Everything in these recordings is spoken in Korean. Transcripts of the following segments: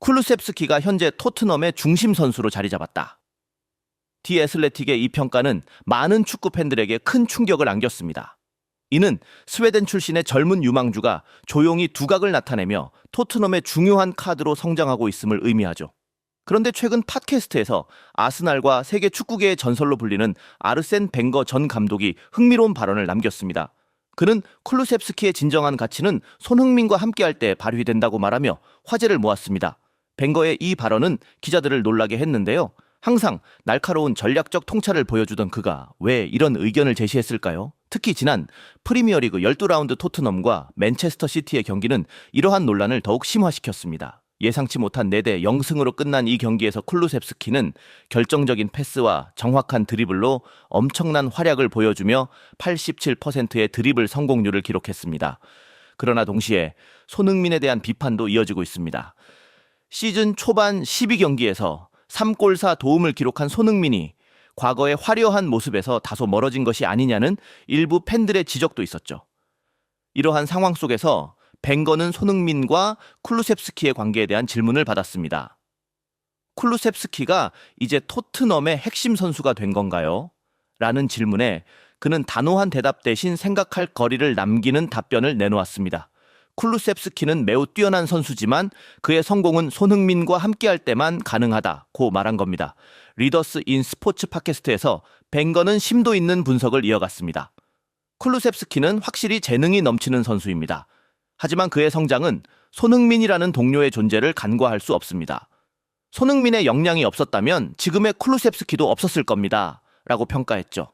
쿨루셉스키가 현재 토트넘의 중심 선수로 자리 잡았다. 디 애슬레틱의 이 평가는 많은 축구 팬들에게 큰 충격을 안겼습니다. 이는 스웨덴 출신의 젊은 유망주가 조용히 두각을 나타내며 토트넘의 중요한 카드로 성장하고 있음을 의미하죠. 그런데 최근 팟캐스트에서 아스날과 세계 축구계의 전설로 불리는 아르센 벵거 전 감독이 흥미로운 발언을 남겼습니다. 그는 쿨루셉스키의 진정한 가치는 손흥민과 함께할 때 발휘된다고 말하며 화제를 모았습니다. 벵거의 이 발언은 기자들을 놀라게 했는데요. 항상 날카로운 전략적 통찰을 보여주던 그가 왜 이런 의견을 제시했을까요? 특히 지난 프리미어리그 12라운드 토트넘과 맨체스터 시티의 경기는 이러한 논란을 더욱 심화시켰습니다. 예상치 못한 4대 0승으로 끝난 이 경기에서 쿨루셉스키는 결정적인 패스와 정확한 드리블로 엄청난 활약을 보여주며 87%의 드리블 성공률을 기록했습니다. 그러나 동시에 손흥민에 대한 비판도 이어지고 있습니다. 시즌 초반 12경기에서 3골4 도움을 기록한 손흥민이 과거의 화려한 모습에서 다소 멀어진 것이 아니냐는 일부 팬들의 지적도 있었죠. 이러한 상황 속에서 벵거는 손흥민과 쿨루셉스키의 관계에 대한 질문을 받았습니다. 쿨루셉스키가 이제 토트넘의 핵심 선수가 된 건가요? 라는 질문에 그는 단호한 대답 대신 생각할 거리를 남기는 답변을 내놓았습니다. 쿨루셉스키는 매우 뛰어난 선수지만 그의 성공은 손흥민과 함께할 때만 가능하다고 말한 겁니다. 리더스 인 스포츠 팟캐스트에서 벵거는 심도 있는 분석을 이어갔습니다. 쿨루셉스키는 확실히 재능이 넘치는 선수입니다. 하지만 그의 성장은 손흥민이라는 동료의 존재를 간과할 수 없습니다. 손흥민의 역량이 없었다면 지금의 쿨루셉스키도 없었을 겁니다. 라고 평가했죠.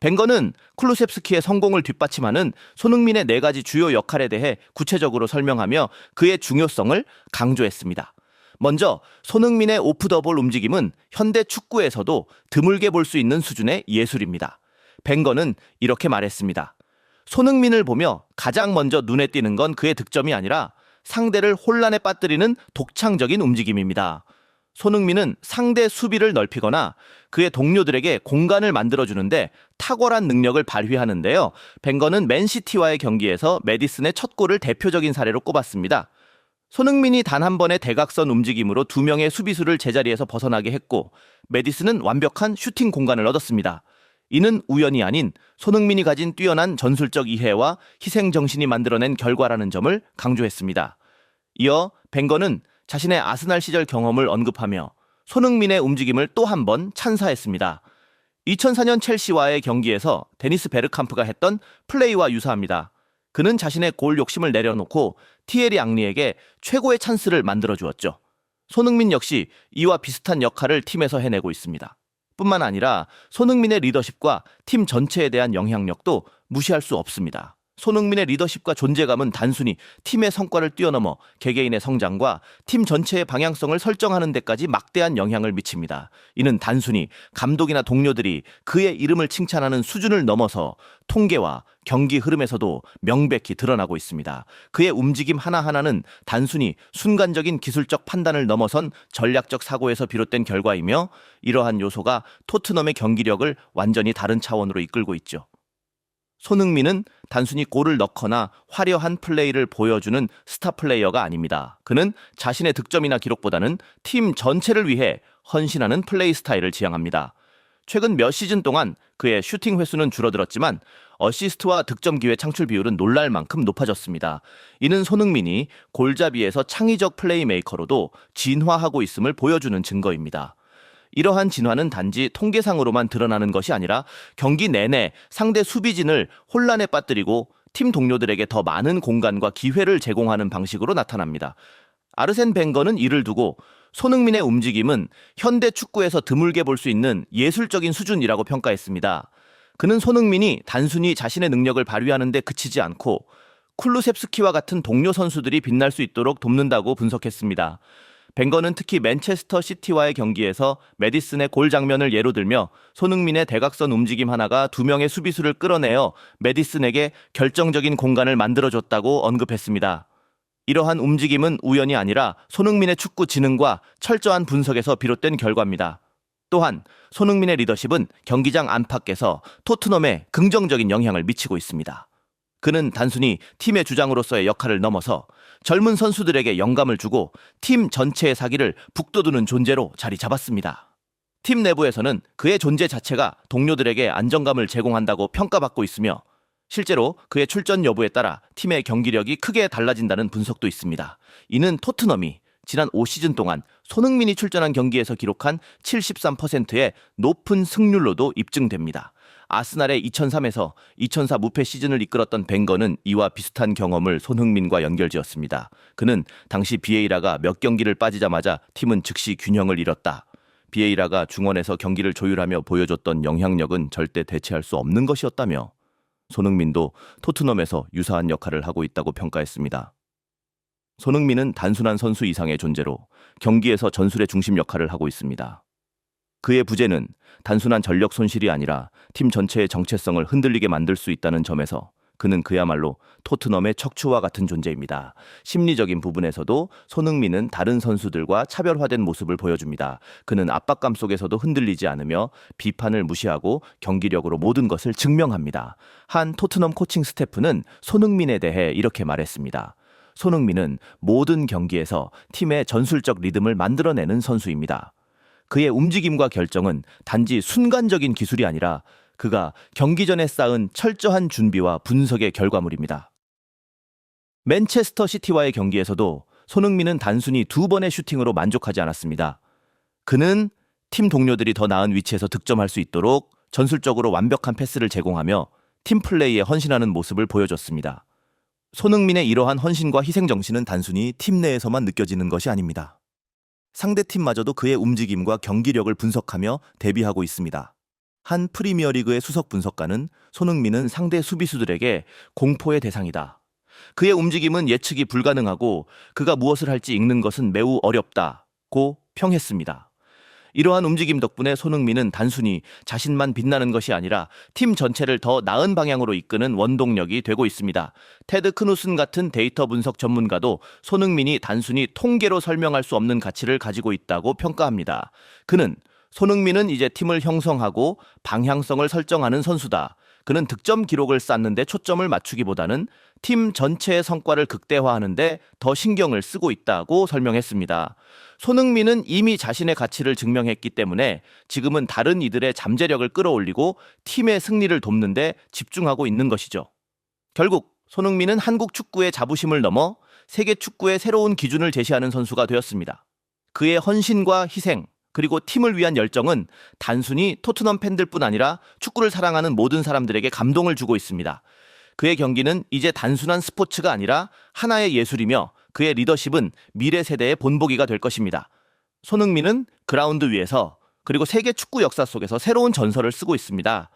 벵거는 쿨루셉스키의 성공을 뒷받침하는 손흥민의 네 가지 주요 역할에 대해 구체적으로 설명하며 그의 중요성을 강조했습니다. 먼저 손흥민의 오프 더 볼 움직임은 현대 축구에서도 드물게 볼 수 있는 수준의 예술입니다. 벵거는 이렇게 말했습니다. 손흥민을 보며 가장 먼저 눈에 띄는 건 그의 득점이 아니라 상대를 혼란에 빠뜨리는 독창적인 움직임입니다. 손흥민은 상대 수비를 넓히거나 그의 동료들에게 공간을 만들어주는데 탁월한 능력을 발휘하는데요. 벵거는 맨시티와의 경기에서 메디슨의 첫 골을 대표적인 사례로 꼽았습니다. 손흥민이 단 한 번의 대각선 움직임으로 두 명의 수비수를 제자리에서 벗어나게 했고 메디슨은 완벽한 슈팅 공간을 얻었습니다. 이는 우연이 아닌 손흥민이 가진 뛰어난 전술적 이해와 희생 정신이 만들어낸 결과라는 점을 강조했습니다. 이어 벵거는 자신의 아스날 시절 경험을 언급하며 손흥민의 움직임을 또 한 번 찬사했습니다. 2004년 첼시와의 경기에서 데니스 베르캄프가 했던 플레이와 유사합니다. 그는 자신의 골 욕심을 내려놓고 티에리 앙리에게 최고의 찬스를 만들어 주었죠. 손흥민 역시 이와 비슷한 역할을 팀에서 해내고 있습니다. 뿐만 아니라 손흥민의 리더십과 팀 전체에 대한 영향력도 무시할 수 없습니다. 손흥민의 리더십과 존재감은 단순히 팀의 성과를 뛰어넘어 개개인의 성장과 팀 전체의 방향성을 설정하는 데까지 막대한 영향을 미칩니다. 이는 단순히 감독이나 동료들이 그의 이름을 칭찬하는 수준을 넘어서 통계와 경기 흐름에서도 명백히 드러나고 있습니다. 그의 움직임 하나하나는 단순히 순간적인 기술적 판단을 넘어선 전략적 사고에서 비롯된 결과이며 이러한 요소가 토트넘의 경기력을 완전히 다른 차원으로 이끌고 있죠. 손흥민은 단순히 골을 넣거나 화려한 플레이를 보여주는 스타 플레이어가 아닙니다. 그는 자신의 득점이나 기록보다는 팀 전체를 위해 헌신하는 플레이 스타일을 지향합니다. 최근 몇 시즌 동안 그의 슈팅 횟수는 줄어들었지만 어시스트와 득점 기회 창출 비율은 놀랄 만큼 높아졌습니다. 이는 손흥민이 골잡이에서 창의적 플레이메이커로도 진화하고 있음을 보여주는 증거입니다. 이러한 진화는 단지 통계상으로만 드러나는 것이 아니라 경기 내내 상대 수비진을 혼란에 빠뜨리고 팀 동료들에게 더 많은 공간과 기회를 제공하는 방식으로 나타납니다. 아르센 벵거는 이를 두고 손흥민의 움직임은 현대 축구에서 드물게 볼 수 있는 예술적인 수준이라고 평가했습니다. 그는 손흥민이 단순히 자신의 능력을 발휘하는데 그치지 않고 쿨루셉스키와 같은 동료 선수들이 빛날 수 있도록 돕는다고 분석했습니다. 벵거는 특히 맨체스터 시티와의 경기에서 메디슨의 골 장면을 예로 들며 손흥민의 대각선 움직임 하나가 두 명의 수비수를 끌어내어 메디슨에게 결정적인 공간을 만들어줬다고 언급했습니다. 이러한 움직임은 우연이 아니라 손흥민의 축구 지능과 철저한 분석에서 비롯된 결과입니다. 또한 손흥민의 리더십은 경기장 안팎에서 토트넘에 긍정적인 영향을 미치고 있습니다. 그는 단순히 팀의 주장으로서의 역할을 넘어서 젊은 선수들에게 영감을 주고 팀 전체의 사기를 북돋우는 존재로 자리 잡았습니다. 팀 내부에서는 그의 존재 자체가 동료들에게 안정감을 제공한다고 평가받고 있으며 실제로 그의 출전 여부에 따라 팀의 경기력이 크게 달라진다는 분석도 있습니다. 이는 토트넘이 지난 5시즌 동안 손흥민이 출전한 경기에서 기록한 73%의 높은 승률로도 입증됩니다. 아스날의 2003에서 2004 무패 시즌을 이끌었던 벵거는 이와 비슷한 경험을 손흥민과 연결지었습니다. 그는 당시 비에이라가 몇 경기를 빠지자마자 팀은 즉시 균형을 잃었다. 비에이라가 중원에서 경기를 조율하며 보여줬던 영향력은 절대 대체할 수 없는 것이었다며 손흥민도 토트넘에서 유사한 역할을 하고 있다고 평가했습니다. 손흥민은 단순한 선수 이상의 존재로 경기에서 전술의 중심 역할을 하고 있습니다. 그의 부재는 단순한 전력 손실이 아니라 팀 전체의 정체성을 흔들리게 만들 수 있다는 점에서 그는 그야말로 토트넘의 척추와 같은 존재입니다. 심리적인 부분에서도 손흥민은 다른 선수들과 차별화된 모습을 보여줍니다. 그는 압박감 속에서도 흔들리지 않으며 비판을 무시하고 경기력으로 모든 것을 증명합니다. 한 토트넘 코칭 스태프는 손흥민에 대해 이렇게 말했습니다. 손흥민은 모든 경기에서 팀의 전술적 리듬을 만들어내는 선수입니다. 그의 움직임과 결정은 단지 순간적인 기술이 아니라 그가 경기 전에 쌓은 철저한 준비와 분석의 결과물입니다. 맨체스터 시티와의 경기에서도 손흥민은 단순히 두 번의 슈팅으로 만족하지 않았습니다. 그는 팀 동료들이 더 나은 위치에서 득점할 수 있도록 전술적으로 완벽한 패스를 제공하며 팀 플레이에 헌신하는 모습을 보여줬습니다. 손흥민의 이러한 헌신과 희생 정신은 단순히 팀 내에서만 느껴지는 것이 아닙니다. 상대팀마저도 그의 움직임과 경기력을 분석하며 대비하고 있습니다. 한 프리미어리그의 수석 분석가는 손흥민은 상대 수비수들에게 공포의 대상이다. 그의 움직임은 예측이 불가능하고 그가 무엇을 할지 읽는 것은 매우 어렵다고 평했습니다. 이러한 움직임 덕분에 손흥민은 단순히 자신만 빛나는 것이 아니라 팀 전체를 더 나은 방향으로 이끄는 원동력이 되고 있습니다. 테드 크누슨 같은 데이터 분석 전문가도 손흥민이 단순히 통계로 설명할 수 없는 가치를 가지고 있다고 평가합니다. 그는 손흥민은 이제 팀을 형성하고 방향성을 설정하는 선수다. 그는 득점 기록을 쌓는데 초점을 맞추기보다는 팀 전체의 성과를 극대화하는데 더 신경을 쓰고 있다고 설명했습니다. 손흥민은 이미 자신의 가치를 증명했기 때문에 지금은 다른 이들의 잠재력을 끌어올리고 팀의 승리를 돕는데 집중하고 있는 것이죠. 결국 손흥민은 한국 축구의 자부심을 넘어 세계 축구의 새로운 기준을 제시하는 선수가 되었습니다. 그의 헌신과 희생, 그리고 팀을 위한 열정은 단순히 토트넘 팬들뿐 아니라 축구를 사랑하는 모든 사람들에게 감동을 주고 있습니다. 그의 경기는 이제 단순한 스포츠가 아니라 하나의 예술이며 그의 리더십은 미래 세대의 본보기가 될 것입니다. 손흥민은 그라운드 위에서 그리고 세계 축구 역사 속에서 새로운 전설을 쓰고 있습니다.